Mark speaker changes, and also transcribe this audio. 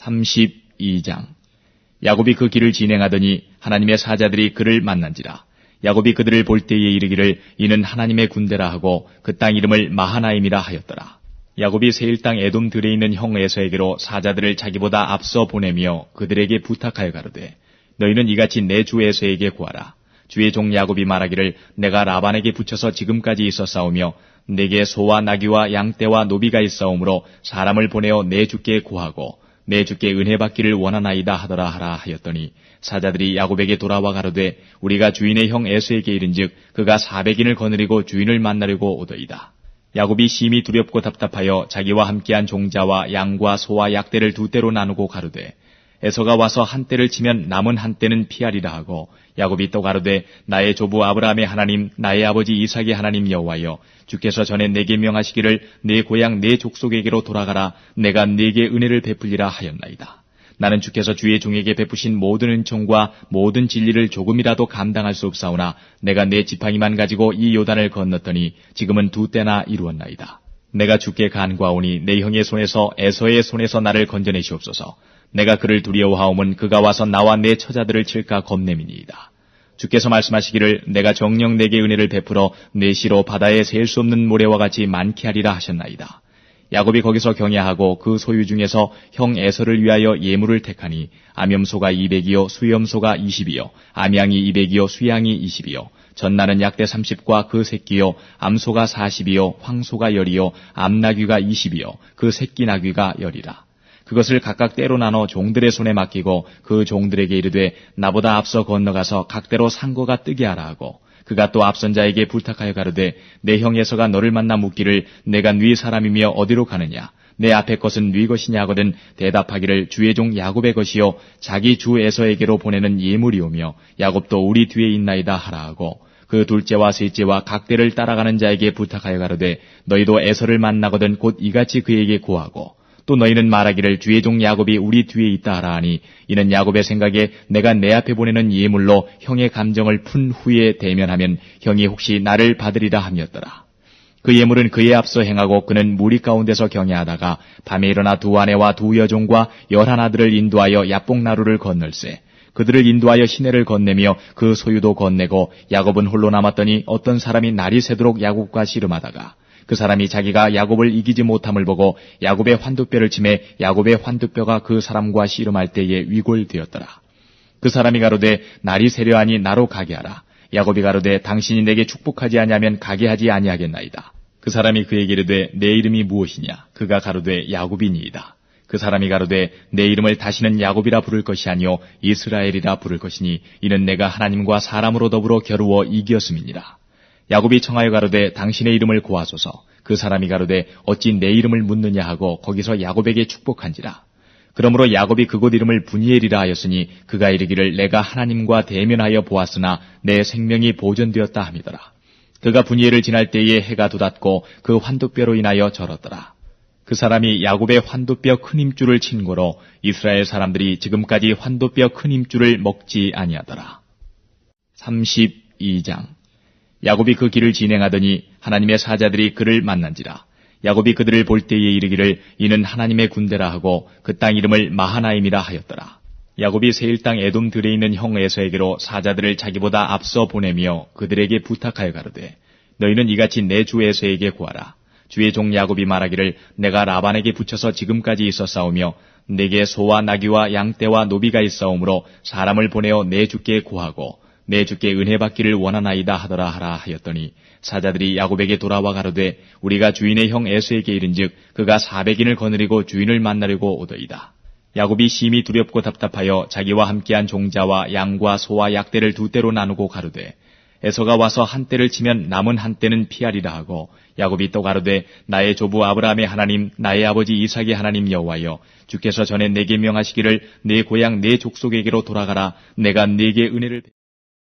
Speaker 1: 32장 야곱이 그 길을 진행하더니 하나님의 사자들이 그를 만난지라. 야곱이 그들을 볼 때에 이르기를 이는 하나님의 군대라 하고 그 땅 이름을 마하나임이라 하였더라. 야곱이 세일 땅 에돔 들에 있는 형 에서에게로 사자들을 자기보다 앞서 보내며 그들에게 부탁하여 가로되 너희는 이같이 내 주 에서에게 구하라. 주의 종 야곱이 말하기를 내가 라반에게 붙여서 지금까지 있었사오며 내게 소와 나귀와 양떼와 노비가 있사오므로 사람을 보내어 내 주께 구하고 내 주께 은혜 받기를 원하나이다 하더라 하라 하였더니 사자들이 야곱에게 돌아와 가로되 우리가 주인의 형 에서에게 이른즉 그가 사백인을 거느리고 주인을 만나려고 오더이다. 야곱이 심히 두렵고 답답하여 자기와 함께한 종자와 양과 소와 약대를 두 대로 나누고 가로되 에서가 와서 한 대를 치면 남은 한 대는 피하리라 하고 야곱이 또 가로되 나의 조부 아브라함의 하나님 나의 아버지 이삭의 하나님 여호와여 주께서 전에 내게 명하시기를 내 고향 내 족속에게로 돌아가라 내가 네게 은혜를 베풀리라 하였나이다. 나는 주께서 주의 종에게 베푸신 모든 은총과 모든 진리를 조금이라도 감당할 수 없사오나 내가 내 지팡이만 가지고 이 요단을 건넜더니 지금은 두 때나 이루었나이다. 내가 주께 간과오니 내 형의 손에서 에서의 손에서 나를 건져내시옵소서. 내가 그를 두려워하오면 그가 와서 나와 내 처자들을 칠까 겁냄이니이다. 주께서 말씀하시기를 내가 정령 내게 은혜를 베풀어 내 시로 바다에 셀 수 없는 모래와 같이 많게 하리라 하셨나이다. 야곱이 거기서 경야하고 그 소유 중에서 형 에서를 위하여 예물을 택하니 암염소가 200이요 수염소가 20이요 암양이 200이요 수양이 20이요 전나는 약대 30과 그 새끼요 암소가 40이요 황소가 10이요 암나귀가 20이요 그 새끼 나귀가 10이라 그것을 각각 때로 나눠 종들의 손에 맡기고 그 종들에게 이르되 나보다 앞서 건너가서 각대로 상고가 뜨게 하라 하고 그가 또 앞선 자에게 부탁하여 가로되 내 형 에서가 너를 만나 묻기를 내가 네 사람이며 어디로 가느냐? 내 앞에 것은 네 것이냐? 하거든 대답하기를 주의 종 야곱의 것이요 자기 주 에서에게로 보내는 예물이오며 야곱도 우리 뒤에 있나이다 하라 하고 그 둘째와 셋째와 각대를 따라가는 자에게 부탁하여 가로되 너희도 에서를 만나거든 곧 이같이 그에게 고하고 또 너희는 말하기를 주의 종 야곱이 우리 뒤에 있다 하라 하니 이는 야곱의 생각에 내가 내 앞에 보내는 예물로 형의 감정을 푼 후에 대면하면 형이 혹시 나를 받으리라 함이었더라. 그 예물은 그에 앞서 행하고 그는 무리 가운데서 경야하다가 밤에 일어나 두 아내와 두 여종과 열한 아들을 인도하여 야뽕나루를 건널세. 그들을 인도하여 시내를 건네며 그 소유도 건네고 야곱은 홀로 남았더니 어떤 사람이 날이 새도록 야곱과 씨름하다가 그 사람이 자기가 야곱을 이기지 못함을 보고 야곱의 환두뼈를 치매 야곱의 환두뼈가 그 사람과 씨름할 때에 위골되었더라. 그 사람이 가로되 날이 세려하니 나로 가게 하라. 야곱이 가로되 당신이 내게 축복하지 아니하면 가게 하지 아니하겠나이다. 그 사람이 그에게 이르되 내 이름이 무엇이냐? 그가 가로되 야곱이니이다. 그 사람이 가로되 내 이름을 다시는 야곱이라 부를 것이 아니요 이스라엘이라 부를 것이니 이는 내가 하나님과 사람으로 더불어 겨루어 이기었음이니라. 야곱이 청하여 가로되 당신의 이름을 고하소서. 그 사람이 가로되 어찌 내 이름을 묻느냐 하고 거기서 야곱에게 축복한지라. 그러므로 야곱이 그곳 이름을 분이엘이라 하였으니 그가 이르기를 내가 하나님과 대면하여 보았으나 내 생명이 보존되었다 함이더라. 그가 분이엘을 지날 때에 해가 돋았고 그 환두뼈로 인하여 절었더라. 그 사람이 야곱의 환두뼈 큰 힘줄을 친 고로 이스라엘 사람들이 지금까지 환두뼈 큰 힘줄을 먹지 아니하더라. 32장 야곱이 그 길을 진행하더니 하나님의 사자들이 그를 만난지라. 야곱이 그들을 볼 때에 이르기를 이는 하나님의 군대라 하고 그 땅 이름을 마하나임이라 하였더라. 야곱이 세일 땅 에돔 들에 있는 형 에서에게로 사자들을 자기보다 앞서 보내며 그들에게 부탁하여 가로되 너희는 이같이 내 주 에서에게 구하라. 주의 종 야곱이 말하기를 내가 라반에게 붙여서 지금까지 있었사오며 내게 소와 나귀와 양떼와 노비가 있사오므로 사람을 보내어 내 주께 구하고 내 주께 은혜 받기를 원하나이다 하더라 하라 하였더니 사자들이 야곱에게 돌아와 가로되 우리가 주인의 형 에서에게 이른즉 그가 사백인을 거느리고 주인을 만나려고 오더이다. 야곱이 심히 두렵고 답답하여 자기와 함께한 종자와 양과 소와 약대를 두 대로 나누고 가로되 에서가 와서 한 대를 치면 남은 한 대는 피하리라 하고 야곱이 또 가로되 나의 조부 아브라함의 하나님 나의 아버지 이삭의 하나님 여호와여 주께서 전에 내게 명하시기를 내 고향 내 족속에게로 돌아가라 내가 네게 은혜를